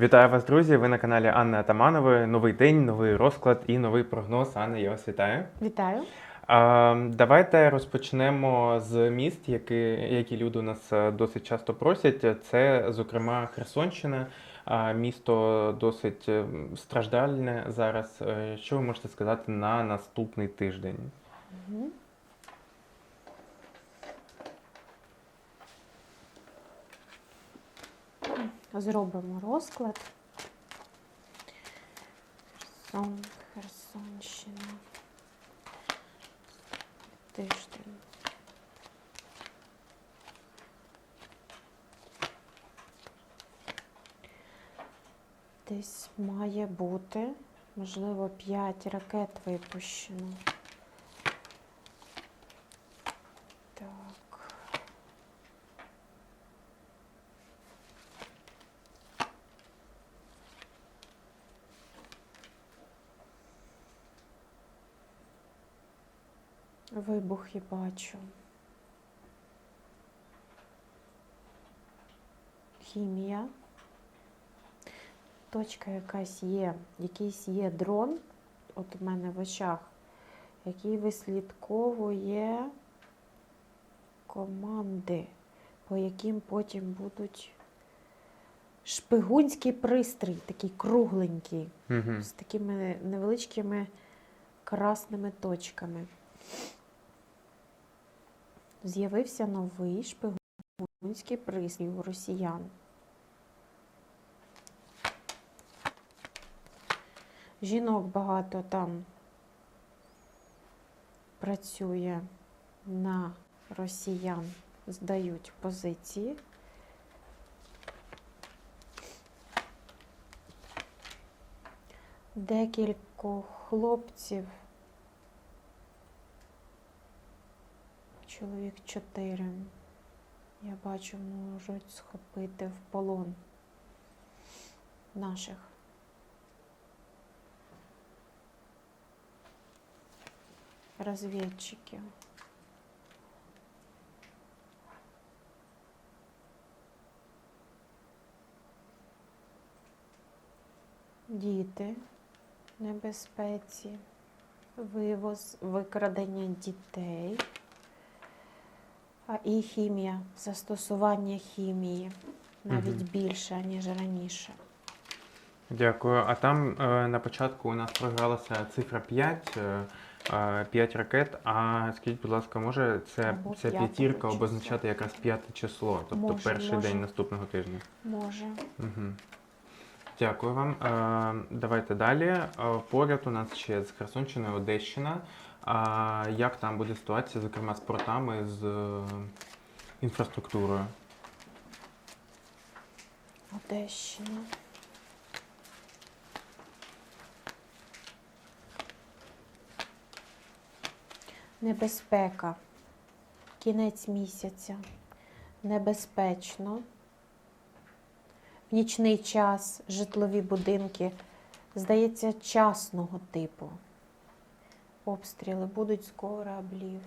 Вітаю вас, друзі! Ви на каналі Анни Атаманової. Новий день, новий розклад і новий прогноз. Анна, я вас вітаю. Вітаю. Давайте розпочнемо з міст, які, які люди у нас е, досить часто просять. Це, зокрема, Херсонщина. Місто досить е, страждальне зараз. Е, Що ви можете сказати на наступний тиждень? Зробимо розклад. Херсон, Херсонщина. Тиждень. Десь має бути, можливо, 5 ракет випущено. Так. Вибухи бачу. Хімія. Точка якась є, якийсь є дрон, от у мене в очах, який вислідковує команди, по яким потім будуть шпигунський пристрій, такий кругленький, Угу. з такими невеличкими красними точками. З'явився новий шпигунський пристрій у росіян. Жінок багато там працює на росіян, здають позиції. Декілька хлопців, чоловік чотири, я бачу, можуть схопити в полон наших. Розвідчиків. Діти небезпеці, вивоз, викрадення дітей, а і хімія, застосування хімії навіть Мгм. більше, ніж раніше. Дякую. А там е, на початку у нас програлася цифра 5, е, е, 5 ракет. А скажіть, будь ласка, може це, Або ця п'ятірка обозначати якраз п'яте число, тобто Може, перший може. день наступного тижня? Може. Угу. Дякую вам. Е, давайте далі. Е, поряд у нас ще з Херсонщиною Одещина. А як там буде ситуація, зокрема з портами, з е, інфраструктурою? Одещина. Небезпека. Кінець місяця. Небезпечно. В нічний час житлові будинки, здається, частного типу. Обстріли будуть з кораблів.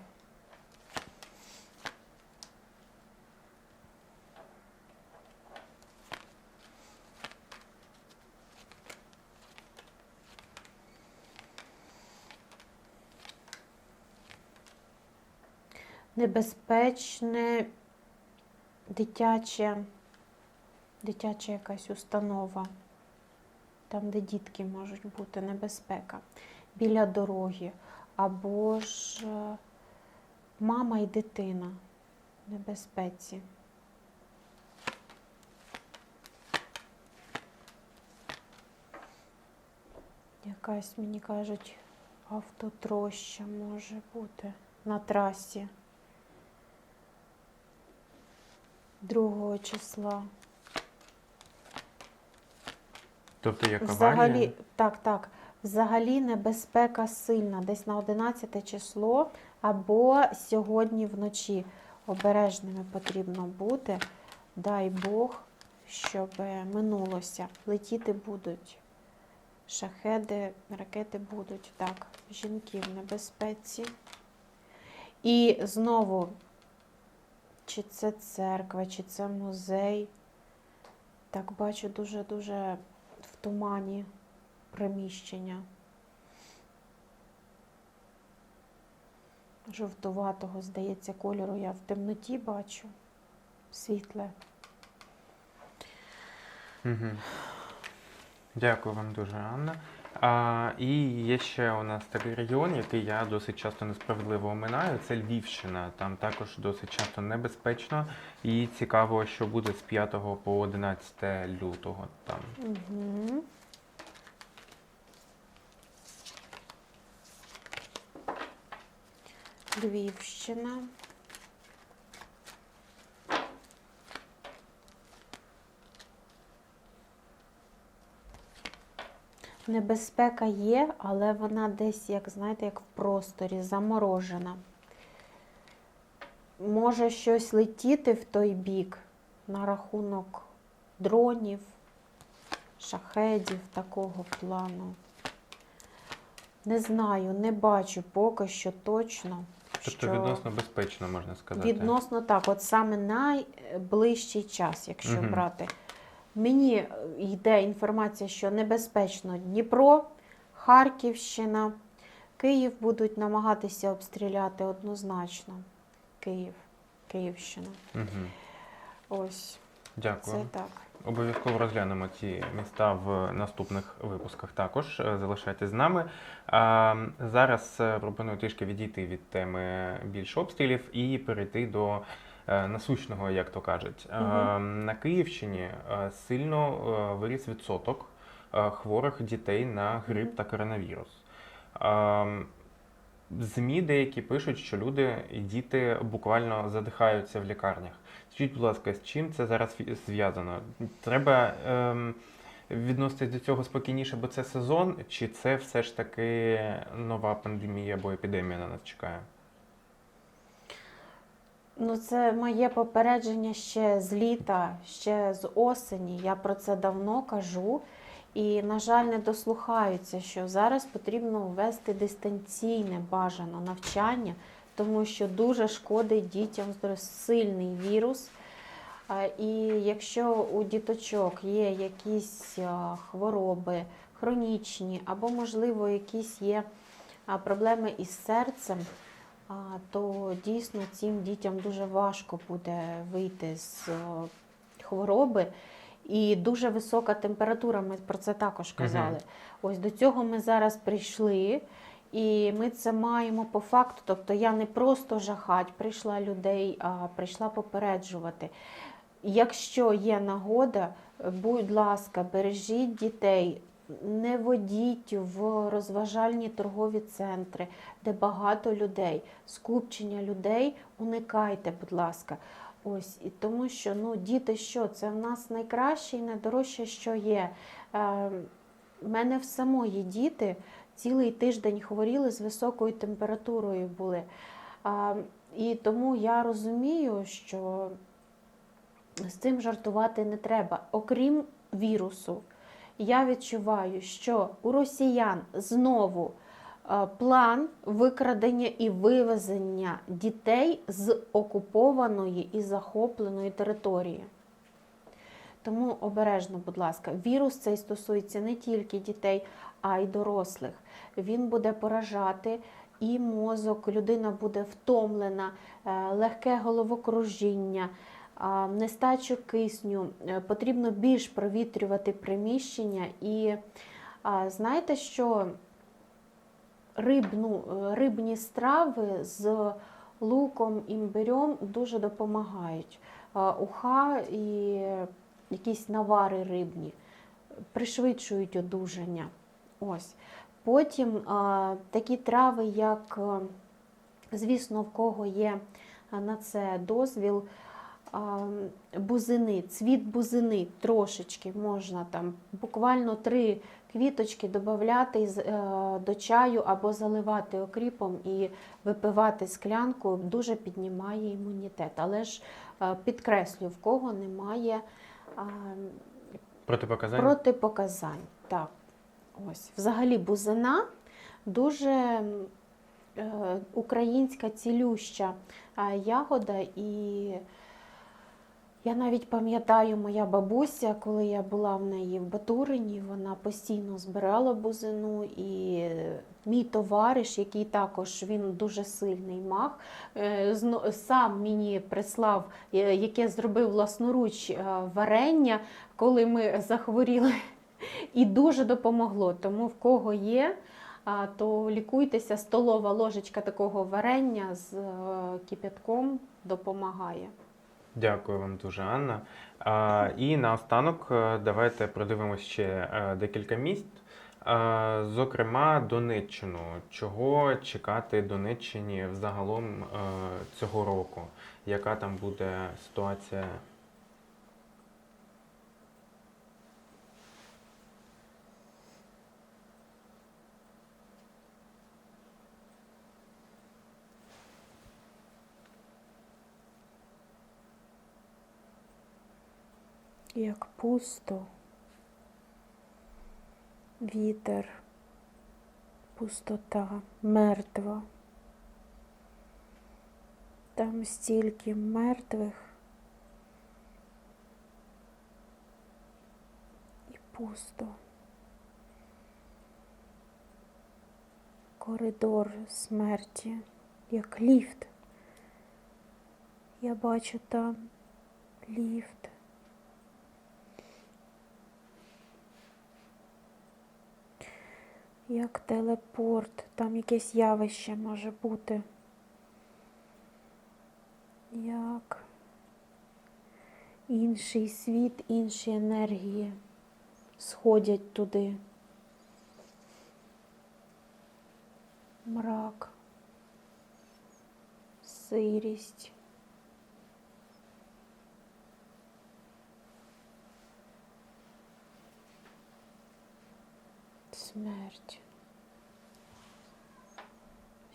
Небезпечне дитяче, дитяча якась установа, там, де дітки можуть бути, небезпека, біля дороги, або ж е, мама і дитина в небезпеці. Якась, мені кажуть, автотроща може бути на трасі. 2 числа. Тобто як Взагалі, аварія? так, так. Взагалі небезпека сильна, десь на 11 число або сьогодні вночі. Обережними потрібно бути. Дай Бог, щоб минулося. Летіти будуть. Шахеди, ракети будуть. Так, жінки в небезпеці. І знову, чи це церква, чи це музей. Так, бачу дуже-дуже в тумані приміщення. Жовтуватого, здається, кольору я в темноті бачу. Світле. Угу. Дякую вам дуже, Анна. А, і є ще у нас такий регіон, який я досить часто несправедливо оминаю. Це Львівщина. Там також досить часто небезпечно. І цікаво, що буде з 5 по 11 лютого там. Угу. Львівщина. Небезпека є, але вона десь, як знаєте, як в просторі, заморожена. Може щось летіти в той бік на рахунок дронів, шахедів такого плану. Не знаю, не бачу поки що точно. Тобто що відносно безпечно, можна сказати. відносно так, от саме найближчий час, якщо Мгм. брати. Мені е, йде інформація, що небезпечно Дніпро, Харківщина, Київ будуть намагатися обстріляти однозначно. Київ, Київщина. Угу. Ось Дякую. це так. Обов'язково розглянемо ці міста в наступних випусках також. Е, Залишайтесь з нами. Зараз е, пропоную трішки відійти від теми більш обстрілів і перейти до е, насущного, як то кажуть. А, На Київщині сильно виріс відсоток хворих дітей на грип та коронавірус. ЗМІ деякі пишуть, що люди і діти буквально задихаються в лікарнях. Скажіть, будь ласка, з чим це зараз зв'язано? Треба ем, відноситись до цього спокійніше, бо це сезон, чи це все ж таки нова пандемія або епідемія на нас чекає? Ну, це моє попередження ще з літа, ще з осені. Я про це давно кажу. І, на жаль, не дослухаються, що зараз потрібно ввести дистанційне бажано навчання, тому що дуже шкодить дітям сильний вірус. І якщо у діточок є якісь хвороби хронічні, або, можливо, якісь є проблеми із серцем, то дійсно цим дітям дуже важко буде вийти з хвороби. І дуже висока температура, ми про це також казали. Мгм. Ось до цього ми зараз прийшли, і ми це маємо по факту. Тобто я не просто жахать прийшла людей, а прийшла попереджувати. Якщо є нагода, будь ласка, бережіть дітей, не водіть в розважальні торгові центри, де багато людей, скупчення людей, уникайте, будь ласка. Ось і тому, що ну діти, що це в нас найкраще і найдорожче, що є. Е, в мене в самої діти цілий тиждень хворіли з високою температурою були. А, і тому я розумію, що з цим жартувати не треба. Окрім вірусу, я відчуваю, що у росіян знову е, план викрадення і вивезення дітей з окупованої і захопленої території. Тому обережно, будь ласка, вірус цей стосується не тільки дітей, а й дорослих. Він буде поражати і мозок, людина буде втомлена, е, легке головокружіння, нестачу кисню. Е, Потрібно більш провітрювати приміщення. І знаєте, що рибну, е, рибні страви з луком, імбирем дуже допомагають. Уха і якісь навари рибні пришвидшують одужання. Ось. Потім а, такі трави, як, е, звісно, в кого є на це дозвіл, а, бузини, цвіт бузини трошечки можна там буквально три квіточки додати до чаю або заливати окріпом і випивати склянку, дуже піднімає імунітет. Але ж е, підкреслю, в кого немає а, Протипоказання? Протипоказань. Так. Ось. Взагалі бузина дуже е, українська цілюща е, ягода, і Я навіть пам'ятаю, моя бабуся, коли я була в неї в Батурині, вона постійно збирала бузину, і мій товариш, який також він дуже сильний маг, е, сам мені прислав, е, яке зробив власноруч е, варення, коли ми захворіли, і дуже допомогло. Тому в кого є, то лікуйтеся, столова ложечка такого варення з кипятком допомагає. Дякую вам дуже, Анна. А, і наостанок е, давайте продивимось ще е, декілька міст. Е, Зокрема, Донеччину. Чого чекати Донеччині взагалом цього року? Яка там буде ситуація? Як пусто, вітер, пустота, мертва. Там стільки мертвих і пусто. Коридор смерті, як ліфт. Я бачу там ліфт. Як телепорт, там якесь явище може бути. Як інший світ, інші енергії сходять туди. Мрак, сирість. Смерть.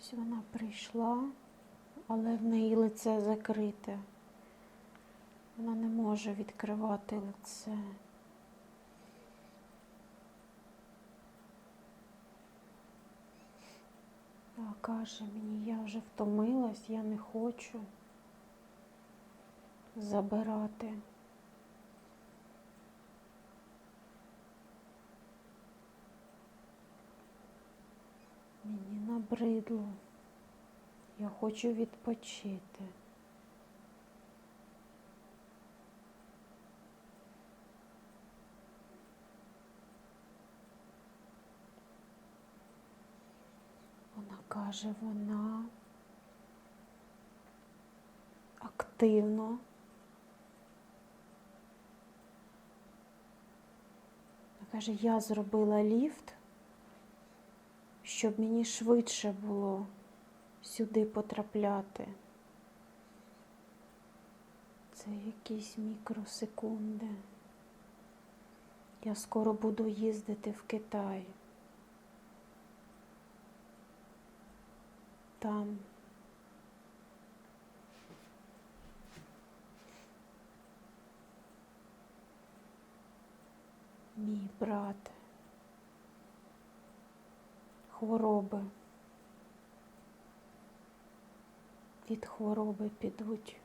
Ось вона прийшла, але в неї лице закрите. Вона не може відкривати лице. А каже мені, я вже втомилась, я не хочу забирати. Мені набридло. Я хочу відпочити. Вона каже, вона активно. Вона каже, я зробила ліфт щоб мені швидше було сюди потрапляти. Це якісь мікросекунди. Я скоро буду їздити в Китай. Там мій брат хвороби. Від хвороби підуть.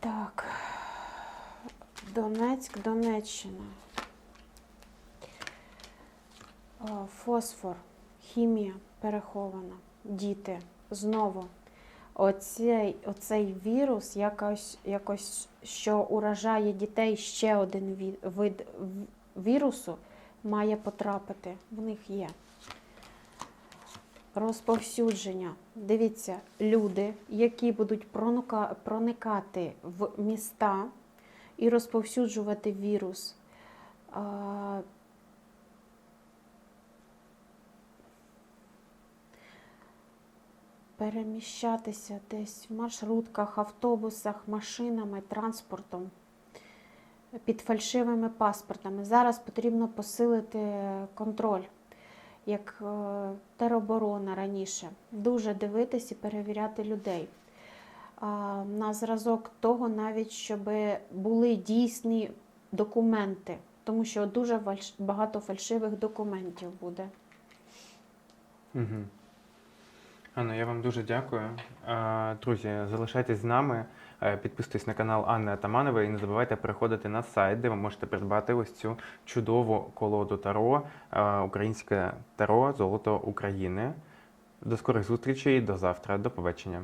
Так, Донецьк, Донеччина. Фосфор, хімія перехована, діти. Знову оцей, оцей вірус, якось, якось, що уражає дітей ще один вид вірусу, має потрапити. В них є. Розповсюдження. Дивіться, люди, які будуть пронука- проникати в міста і розповсюджувати вірус. Переміщатися десь в маршрутках, автобусах, машинами, транспортом під фальшивими паспортами. Зараз потрібно посилити контроль, як е, тероборона раніше. Дуже дивитись і перевіряти людей. на зразок того, навіть щоб були дійсні документи, тому що дуже багато фальшивих документів буде. Угу. Анна, я вам дуже дякую. Друзі, залишайтесь з нами, е, підписуйтесь на канал Анни Атаманової і не забувайте переходити на сайт, де ви можете придбати ось цю чудову колоду Таро, е, українське Таро Золото України. До скорих зустрічей, до завтра, до побачення.